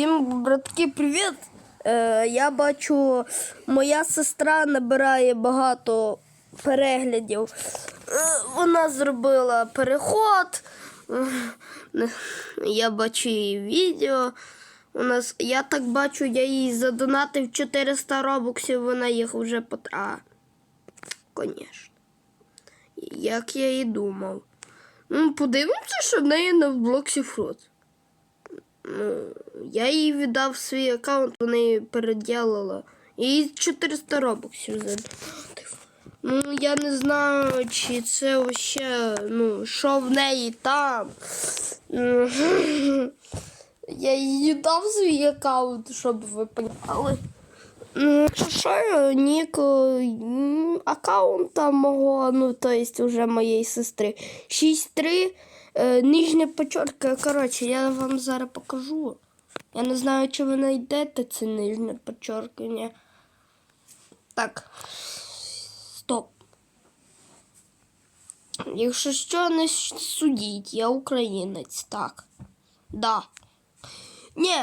Всім, братки, привіт! Е, я бачу, моя сестра набирає багато переглядів. Е, вона зробила переход. Е, я бачу її відео. У нас, я так бачу, я їй задонатив 400 робоксів, вона їх вже пот... А. Як я і думав. Ну, подивимося, що в неї на блоксі фрут. Ну, я їй віддав свій аккаунт, вона її переділила. І 400 робоксів задонатив. Ну, я не знаю, чи це вообще, ну, що в неї там. Я їй дав свій аккаунт, щоб ви поняли. Ну, що, нік аккаунта мого, ну, то есть уже моєї сестри. 6-3, е, нижня почорка. Коротше, я вам зараз покажу. Я не знаю, чи ви знайдете це нижнє почоркання. Так. Стоп. Якщо що, не судіть, я українець, так. Да. Ні,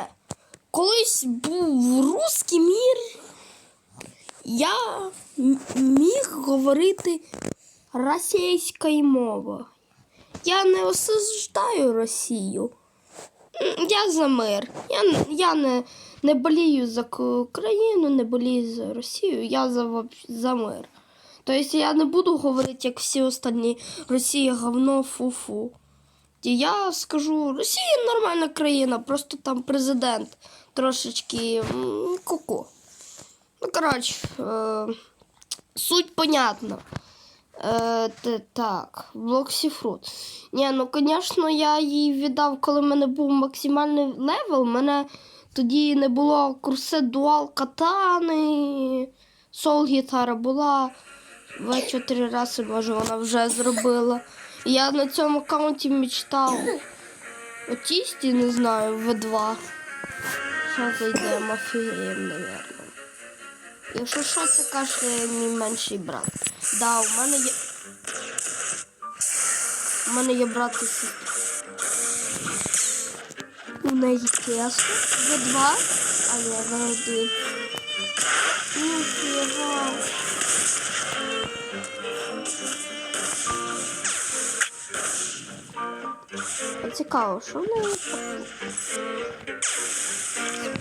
колись був русський мір. Я міг говорити російською мовою. Я не осуждаю Росію. Я за мир. Я, я не, не болію за Україну, не болію за Росію, я за, за мир. Тобто я не буду говорити, як всі остальні Росія говно фу-фу. Я скажу, Росія нормальна країна, просто там президент трошечки ку-ку. Ну, коротше, е, суть понятна. Е, так, Блоксіфрут. Ні, ну, звісно, я їй віддав, коли в мене був максимальний левел. У мене тоді не було курсе дуал катани, сол гітара була. В4 рази, може, вона вже зробила. Я на цьому аккаунті мечтав. О тісті, не знаю, В2. Зараз зайдемо, офігіємо, мабуть. Якщо що, це каже мій менший брат. Да, у мене є. У мене є брат і сестра. У неї тесно. В2. А ні, В1. Ніфіга. А Цікаво, що в неї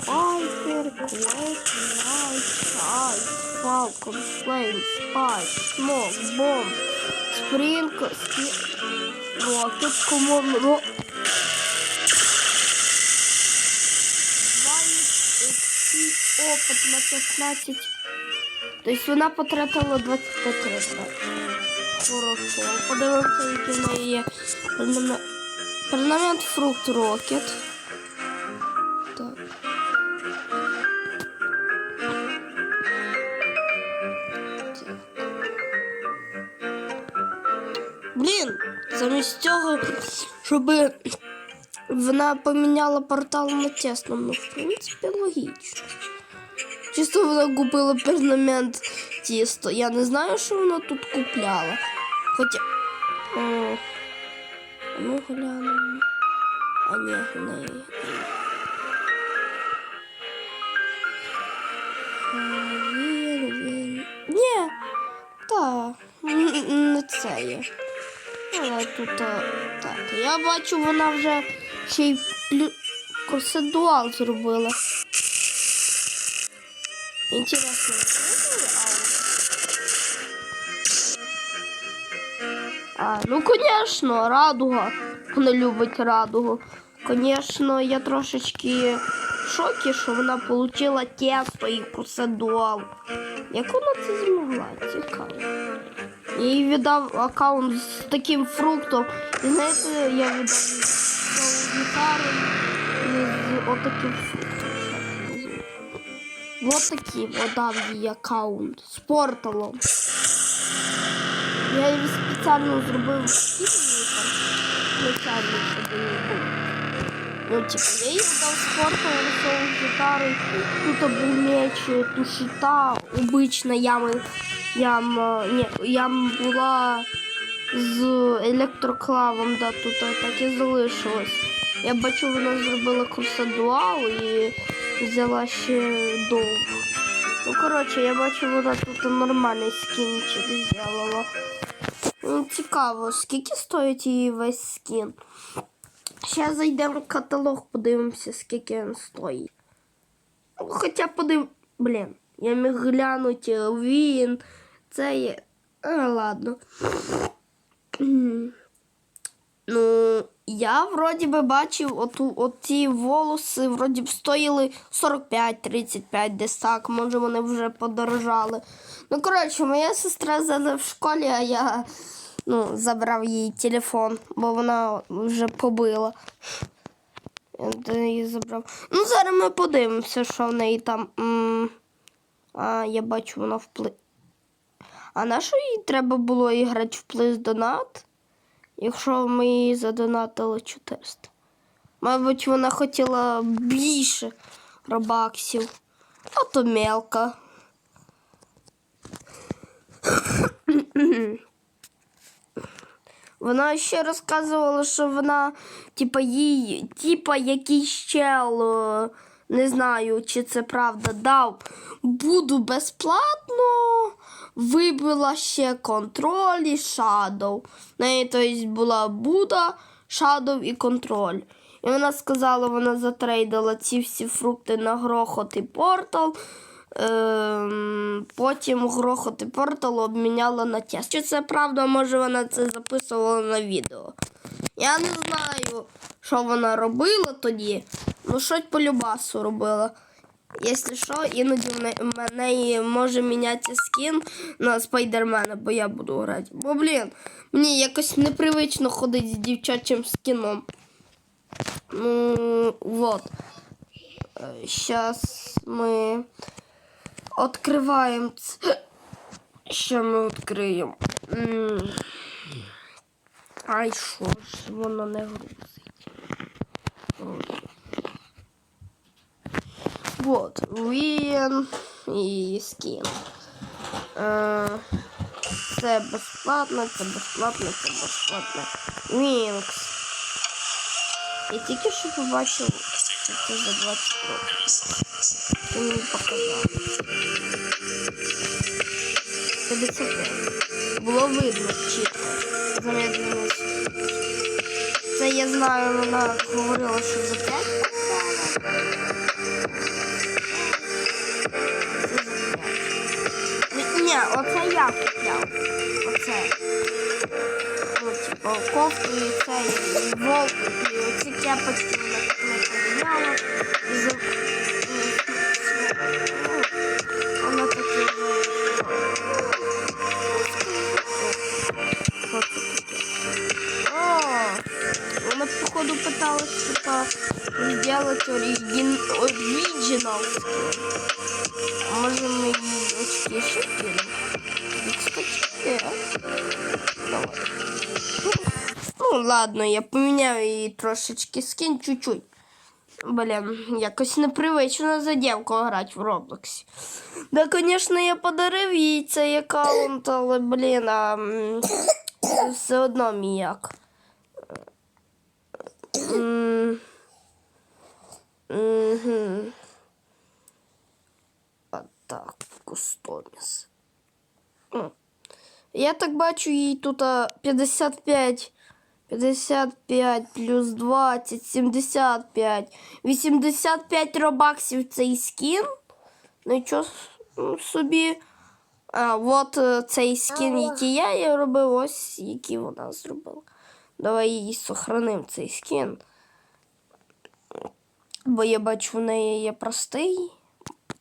Квест, Найт, Шай, Фалкон, Флейм, Спайк, Смок, Бомб, Спринг, Скі... Рокет, Комон, Ро... опит на 15. Тобто вона потратила 25 років. Хорошо. Подивимося, які в неї є пернамент фрукт рокет. Блін, замість цього, щоб вона поміняла портал на тесном, ну, в принципі, логічно. Чисто вона купила пернамент тісто. Я не знаю, що вона тут купляла. Хоча. О, ну глянемо. А ні, в неї. Він, він. Ні. Та. Не це є. Але тут а, так. Я бачу, вона вже ще й плю... курсидуал зробила. Интересно, а, ну, конечно, радуга. Вона любить радугу. Конечно, я трошечки в шокі, що вона отримала тесто і курсадуал. Як вона це змогла? Цікаво. Їй віддав аккаунт з таким фруктом. І знаєте, я віддав гітару з отаким фруктом. Вот такий водав їй аккаунт з порталом. Я її спеціально зробив спеціально, щоб він був. Ну, типу, я їй дав з порталом соус гітари. Тут був меч, тушита, обична яма. Яма, ні, яма була з електроклавом, да, тут так і залишилось. Я бачу, вона зробила курс дуал і взяла ще довго. Ну, коротше, я бачу, вона тут нормальний скінчик зробила. Ну, цікаво, скільки стоїть її весь скін. Ще зайдемо в каталог, подивимося, скільки він стоїть. Ну, Хоча подив... Блін, я міг глянути, він. Це є. А, ладно. Ну, я вроді би бачив, оту, оті волоси вроді б стоїли 45-35 десь так, може вони вже подорожали. Ну, коротше, моя сестра зараз в школі, а я ну, забрав їй телефон, бо вона вже побила. Я її забрав. Ну, зараз ми подивимося, що в неї там. А, я бачу, вона впли. А на що їй треба було іграти в плис донат? Якщо ми її задонатили 400. Мабуть, вона хотіла більше робаксів. А то мелка. Вона ще розказувала, що вона, типа, їй, типа, якийсь чел, е, не знаю, чи це правда, дав. Буду безплатно. Вибила ще контроль і Shadow. В неї, тобто, була Буда, Shadow і контроль. І вона сказала, вона затрейдила ці всі фрукти на грохот і портал. Ем, потім грохот і портал обміняла на тест. Чи це правда, може вона це записувала на відео. Я не знаю, що вона робила тоді. Ну, щось по любасу робила. Якщо що, іноді в мене може мінятися скін на спайдермена, бо я буду грати. Бо, блін, мені якось непривично ходити з дівчачим скіном. Ну, вот. Сейчас мы открываем. ц- Що ми відкриємо? Ай, що ж, воно не грузить. Вот, Він і скін. Е, Це безплатно, це безплатно, це безплатно. Вінкс. Я тільки що побачив, що це за 20 років. Ти мені показав. 55. Було видно чітко. Замедленість. Це я знаю, вона говорила, що за 5 Ні, оце я купляв. Оце. Ось кофту і цей волк, і оці кепочки вона тут перев'яла. Вона таке. О, вона, походу, питалась, типа, сделать оригин... оригинал. Можем мы очки шипили? Ну, ладно, я поміняю її трошечки скін чуть-чуть. Блін, якось непривично за дівку грати в Роблоксі. Да, звісно, я подарив їй цей аккаунт, але, блін, а, все одно міяк. А так, кустоміс. М. Я так бачу, їй тут 55, 55 плюс 20, 75, 85 робаксів цей скін. Нічого собі. А, от е, цей скін, який я їй робив, ось який вона зробила. Давай її сохраним цей скін. Бо я бачу, в неї є простий.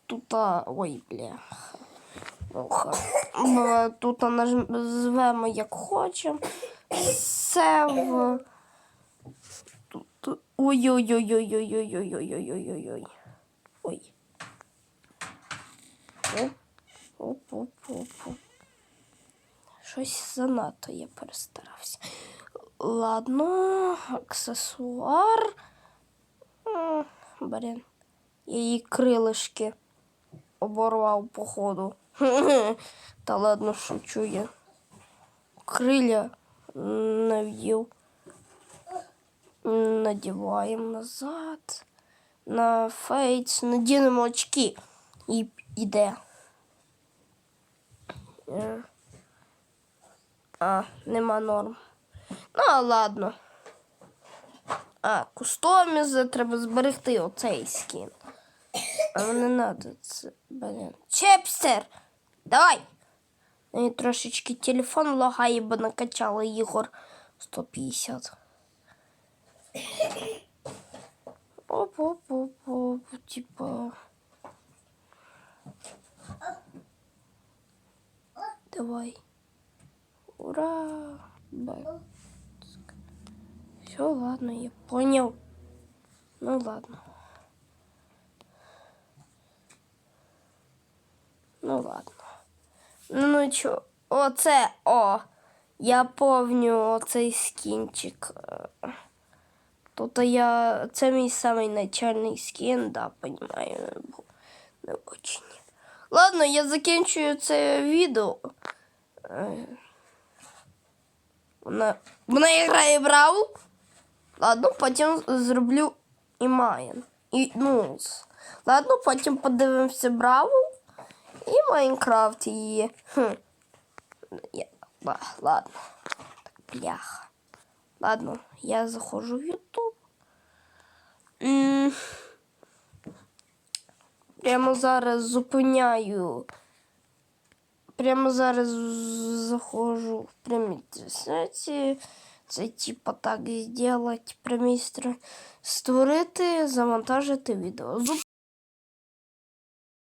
Тут, ой, бля. Тут назвемо як хочемо. Сев. Ой-ой-ой-ой-ой-ой-ой-ой-ой-ой-ой. Ой. Оп, оп, оп, оп, оп. Щось занадто я перестарався. Ладно, аксесуар. Блін. Її крилишки оборвав, походу. Та ладно, шучу я. Криля нав'їв. Надіваємо назад. На фейс, надінемо очки. І іде. А, нема норм. Ну, ладно. А, кустомізи треба зберегти оцей скін. А не треба це. Блін. Чепстер! Давай! Мені трошечки телефон лагає, бо накачали Ігор 150. Оп-оп-оп-оп, типа. Давай. Ура! Все, ладно, я понял. Ну ладно. Ну ладно. Ну, ну чо, оце, о, я помню оцей скінчик. Тут я, це мій самий начальний скін, да, понимаю, не очень. Ладно, я закінчую це відео. Вона, вона грає Бравл. Ладно, потім зроблю і Майн. І Нулс. Ладно, потім подивимося Бравл. І Майнкрафт її. Хм. Я, ба, ладно. Так, бляха. Ладно, я заходжу в. М, Прямо зараз зупиняю. Прямо зараз заходжу в прямі трансляції. Це типа так зробити, премістр створити, завантажити відео. Зуп...